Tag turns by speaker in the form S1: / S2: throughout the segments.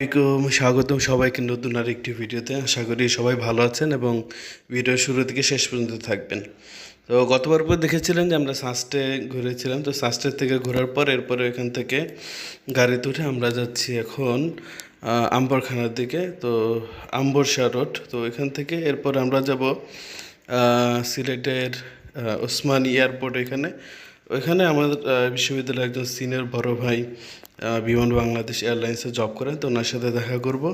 S1: আসসালামাইকুম স্বাগতম সবাইকে নতুন আর একটি ভিডিওতে। আশা করি সবাই ভালো আছেন এবং ভিডিও শুরু থেকে শেষ পর্যন্ত থাকবেন। তো গতবার পর দেখেছিলেন যে আমরা সাস্টে ঘুরেছিলাম। তো সাস্টের থেকে ঘোরার পর এরপরে এখান থেকে গাড়িতে উঠে আমরা যাচ্ছি এখন আম্বরখানার দিকে, তো আম্বরশা রোড। তো এখান থেকে এরপর আমরা যাব সিলেটের ওসমান এয়ারপোর্ট এখানে। ওইখানে আমাদের বিশ্ববিদ্যালয়ের একজন সিনিয়র বড় ভাই বিমান বাংলাদেশ এয়ারলাইন্সে জব করেন, তো ওনার সাথে দেখা করব।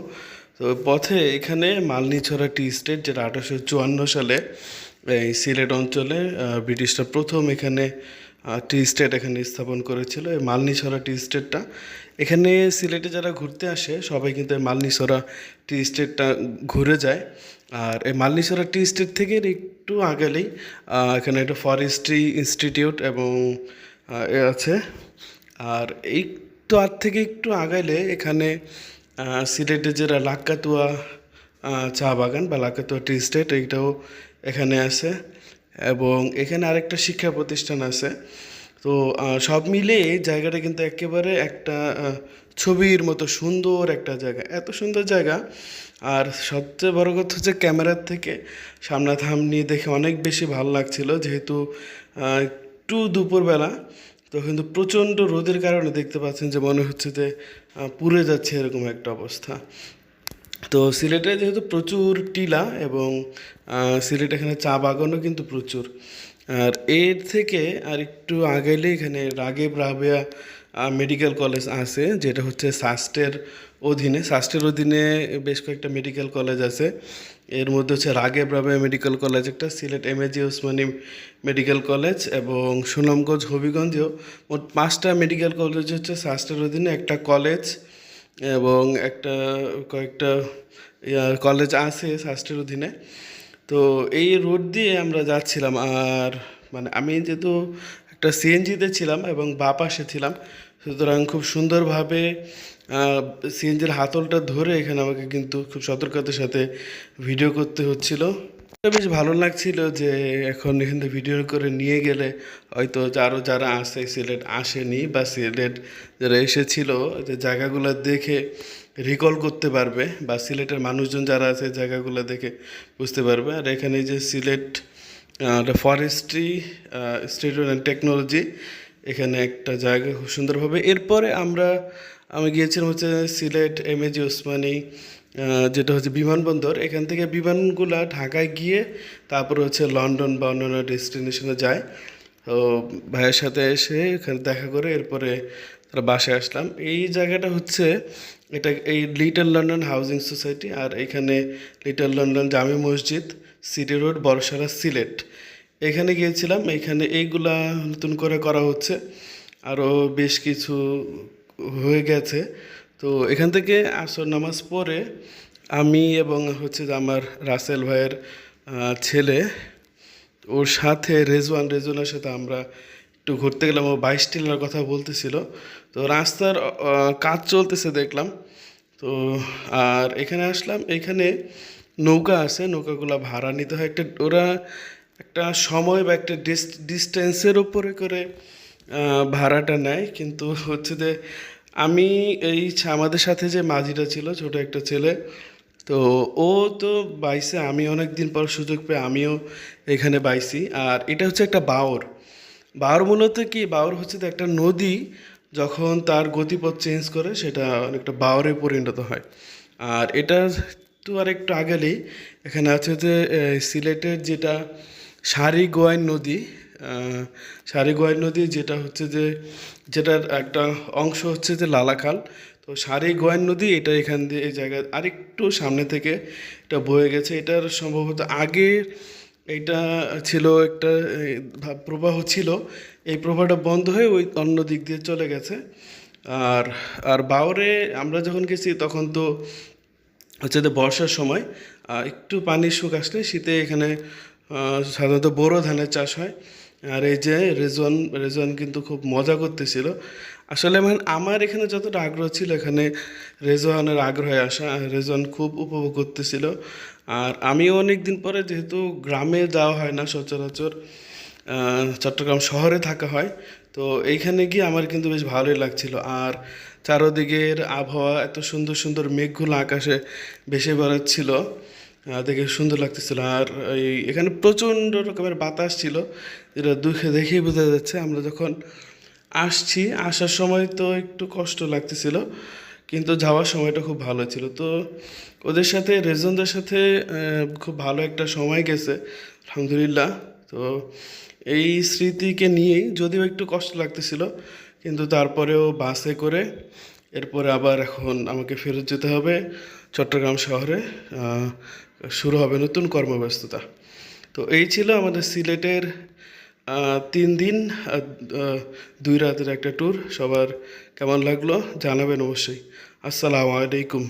S1: তো পথে এখানে মালনীছড়া টি স্টেট, যেটা আঠারোশো চুয়ান্ন সালে এই সিলেট অঞ্চলে ব্রিটিশরা প্রথম এখানে টি স্টেট এখানে স্থাপন করেছিল। এই মালনীছড়া টি স্টেটটা, এখানে সিলেটে যারা ঘুরতে আসে, সবাই কিন্তু এই মালনীছড়া টি স্টেটটা ঘুরে যায়। আর এই মালনীছড়া টি স্টেট থেকে একটু আগেলেই এখানে একটা ফরেস্ট্রি ইনস্টিটিউট এবং এ আছে। আর একটু আর থেকে একটু আগাইলে এখানে আহ, সিলেটে যেটা লাক্কাতুয়া চা বাগান বা লাক্কাতুয়া টি স্টেট এইটাও এখানে আছে। এবং এখানে আরেকটা শিক্ষা প্রতিষ্ঠান আছে। তো সব মিলে জায়গাটা কিন্তু একেবারে একটা ছবির মতো সুন্দর একটা জায়গা। এত সুন্দর জায়গা। আর সবচেয়ে বড় কথা হচ্ছে ক্যামেরার থেকে সামনাসামনি দেখে অনেক বেশি ভালো লাগছিল যেহেতু একটু দুপুরবেলা। তো কিন্তু প্রচণ্ড রোদের কারণে দেখতে পাচ্ছেন যে মনে হচ্ছে যে পুড়ে যাচ্ছে এরকম একটা অবস্থা। তো সিলেটে যেহেতু প্রচুর টিলা এবং সিলেট এখানে চা বাগানও কিন্তু প্রচুর। আর এর থেকে আর একটু আগেলে এখানে রাগেব রাবেয়া মেডিকেল কলেজ আছে, যেটা হচ্ছে সাস্টের অধীনে। সাস্টের অধীনে বেশ কয়েকটা মেডিকেল কলেজ আছে। এর মধ্যে হচ্ছে রাগেব রাবেয়া মেডিকেল কলেজ একটা Sylhet M A G Osmani medical college এবং সুনামগঞ্জ হবিগঞ্জেও মোট পাঁচটা মেডিকেল কলেজ হচ্ছে সাস্টের অধীনে, একটা কলেজ এবং একটা কয়েকটা কলেজ আছে শাস্ত্রের অধীনে। তো এই রোড দিয়ে আমরা যাচ্ছিলাম। আর মানে আমি যেহেতু একটা সিএনজিতে ছিলাম এবং বা পাশে ছিলাম। সুতরাং খুব সুন্দরভাবে সিএনজির হাতলটা ধরে এখানে আমাকে কিন্তু খুব সতর্কতার সাথে ভিডিও করতে হচ্ছিল। বেশ ভালো লাগছিল যে এখন এখান থেকে ভিডিও করে নিয়ে গেলে হয়তো আরও যারা আসে সিলেট আসেনি বা সিলেট যারা এসেছিল, যে জায়গাগুলো দেখে রিকল করতে পারবে বা সিলেটের মানুষজন যারা আছে, জায়গাগুলো দেখে বুঝতে পারবে। আর এখানে যে Sylhet forestry state and technology এখানে একটা জায়গা খুব সুন্দরভাবে। এরপরে আমরা, আমি গিয়েছিলাম হচ্ছে সিলেট এম এজি ওসমানী যেটা হচ্ছে বিমানবন্দর। এখান থেকে বিমানগুলা ঢাকায় গিয়ে তারপর হচ্ছে লন্ডন বা অন্যান্য ডেস্টিনেশনে যায়। তো ভাইয়ের সাথে এসে এখানে দেখা করে এরপরে তারা বাসায় আসলাম। এই জায়গাটা হচ্ছে এটা এই লিটল লন্ডন হাউজিং সোসাইটি আর এখানে লিটল লন্ডন জামে মসজিদ সিটি রোড বড়সারা সিলেট এখানে গিয়েছিলাম, এখানে এইগুলা নতুন করে করা হচ্ছে। আরও বেশ কিছু হয়ে গেছে। তো এখান থেকে আসর নামাজ পড়ে আমি এবং হচ্ছে আমার রাসেল ভাইয়ের ছেলে ওর সাথে রেজওয়ান, রেজওয়ানের সাথে আমরা একটু ঘুরতে গেলাম। ও বাইশ টিলার কথা বলতেছিল। তো রাস্তার কাজ চলতেছে দেখলাম। তো, আর এখানে আসলাম। এখানে নৌকা আছে। নৌকাগুলো ভাড়া নিতে হয়। একটা, ওরা একটা সময় বা একটা ডিস্টেন্সের উপরে করে ভাড়াটা নেয়। কিন্তু হচ্ছে যে আমি এই আমাদের সাথে যে মাঝিটা ছিল, ছোট একটা ছেলে তো ও তো বাইসে, আমি অনেক দিন পর সুযোগ পেয়ে আমিও এখানে বাইসি। আর এটা হচ্ছে একটা বাওর বাওর মূলত কি? বাওর হচ্ছে তো একটা নদী যখন তার গতিপথ চেঞ্জ করে, সেটা অনেকটা বাওরে পরিণত হয়। আর এটা তো আর একটু আগেলেই এখানে আছে যে সিলেটের যেটা সারি গোয়াইন নদী সারি গোয়াইন নদী যেটা হচ্ছে যে, যেটার একটা অংশ হচ্ছে যে লালাখাল। তো সারি গোয়ান নদী, এটা এখান দিয়ে এই জায়গায় আরেকটু সামনে থেকে এটা বয়ে গেছে। এটার সম্ভবত আগে এটা ছিল একটা প্রবাহ ছিল। এই প্রবাহটা বন্ধ হয়ে ওই অন্য দিক দিয়ে চলে গেছে। আর আর বাওরে আমরা যখন গেছি তখন তো হচ্ছে যে বর্ষার সময় একটু পানির শুক আসলে শীতে এখানে সাধারণত বোরো ধানের চাষ হয়। আর এই যে রেজন রেজন কিন্তু খুব মজা করতেছিল। আসলে মানে আমার এখানে যতটা আগ্রহ ছিল, এখানে রেজওয়ানের আগ্রহে আসা রেজন খুব উপভোগ করতেছিল। আর আমিও অনেক দিন পরে যেহেতু গ্রামে যাওয়া হয় না সচরাচর চট্টগ্রাম শহরে থাকা হয়, তো এইখানে গিয়ে আমার কিন্তু বেশ ভালোই লাগছিল। আর চারোদিকের আবহাওয়া, এত সুন্দর সুন্দর মেঘগুলো আকাশে ভেসে বেড়াচ্ছিল। দেখে সুন্দর লাগতেছিল। আর এই, এখানে প্রচণ্ড রকমের বাতাস ছিল। যেটা দুঃখে দেখেই বোঝা যাচ্ছে। আমরা যখন আসছি, আসার সময় তো একটু কষ্ট লাগতেছিল, কিন্তু যাওয়ার সময়টা খুব ভালো ছিল। তো ওদের সাথে, রেজনদের সাথে খুব ভালো একটা সময় গেছে, আলহামদুলিল্লাহ। তো এই স্মৃতিকে নিয়েই যদিও একটু কষ্ট লাগতেছিল, কিন্তু তারপরেও বাসে করে এরপরে আবার এখন আমাকে ফেরত যেতে হবে চট্টগ্রাম শহরে। শুরু হবে নতুন কর্মব্যস্ততা। তো এই ছিল আমাদের সিলেটের তিন দিন দুই রাতের একটা ট্যুর সবার কেমন লাগল জানাবেন অবশ্যই। আসসালামু আলাইকুম।